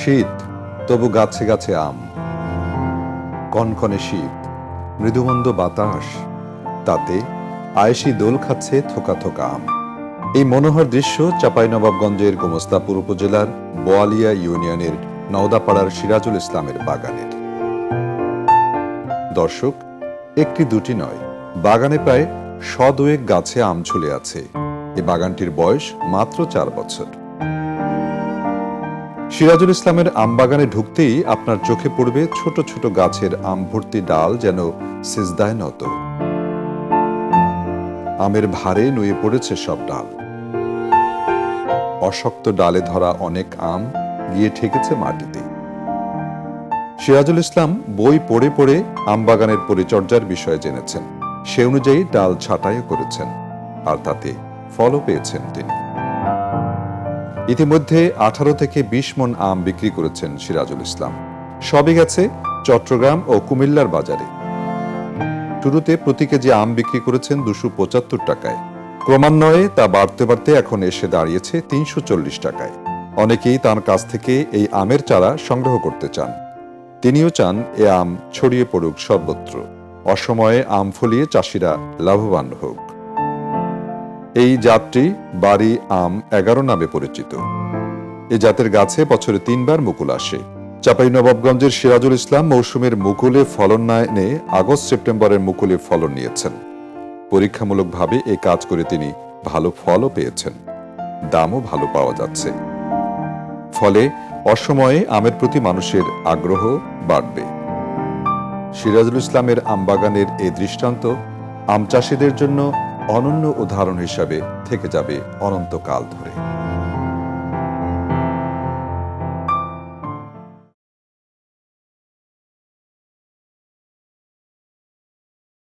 শীত, তবু গাছে গাছে আম। কনকনে শীত, মৃদুমন্দ বাতাস, তাতে আয়েশি দোল খাচ্ছে থোকা থোকা আম। এই মনোহর দৃশ্য চাঁপাইনবাবগঞ্জের গোমস্তাপুর উপজেলার বোয়ালিয়া ইউনিয়নের নওদাপাড়ার সিরাজুল ইসলামের বাগানের দর্শক, একটি দুটি নয়, বাগানে প্রায় শদয়েক গাছে আম ঝুলে আছে। এই বাগানটির বয়স মাত্র চার বছর। সিরাজুল ইসলামের আম বাগানে ঢুকতেই আপনার চোখে পড়বে ছোট ছোট গাছের আম ভর্তি ডাল যেন সিজদায় নত। আমের ভারে নুয়ে পড়েছে সব ডাল। অশক্ত ডালে ধরা অনেক আম গিয়ে ঠেকেছে মাটিতে। সিরাজুল ইসলাম বই পড়ে পড়ে আম বাগানের পরিচর্যার বিষয়ে জেনেছেন। সে অনুযায়ী ডাল ছাঁটাইও করেছেন। আর তাতে ফলও পেয়েছেন তিনি। ইতিমধ্যে আঠারো থেকে বিশ মন আম বিক্রি করেছেন সিরাজুল ইসলাম। সবই গেছে চট্টগ্রাম ও কুমিল্লার বাজারে। শুরুতে প্রতি কেজি আম বিক্রি করেছেন দুশো পঁচাত্তর টাকায়। ক্রমান্বয়ে তা বাড়তে বাড়তে এখন এসে দাঁড়িয়েছে তিনশো চল্লিশ টাকায়। অনেকেই তার কাছ থেকে এই আমের চারা সংগ্রহ করতে চান। তিনিও চান এ আম ছড়িয়ে পড়ুক সর্বত্র। অসময়ে আম ফলিয়ে চাষিরা লাভবান হোক। এই জাতটি বাড়ি আম এগারো নামে পরিচিত। এ জাতের গাছে বছরে তিনবার মুকুল আসে। চাপাই নবাবগঞ্জের সিরাজুল ইসলাম মৌসুমের মুকুলে ফলন না এনে আগস্ট সেপ্টেম্বরের মুকুলে ফলন নিয়েছেন। পরীক্ষামূলকভাবে এই কাজ করে তিনি ভালো ফলও পেয়েছেন। দামও ভালো পাওয়া যাচ্ছে। ফলে অসময়ে আমের প্রতি মানুষের আগ্রহ বাড়বে। সিরাজুল ইসলামের আমবাগানের এই দৃষ্টান্ত আম চাষিদের জন্য অনন্য উদাহরণ হিসাবে থেকে যাবে অনন্তকাল ধরে।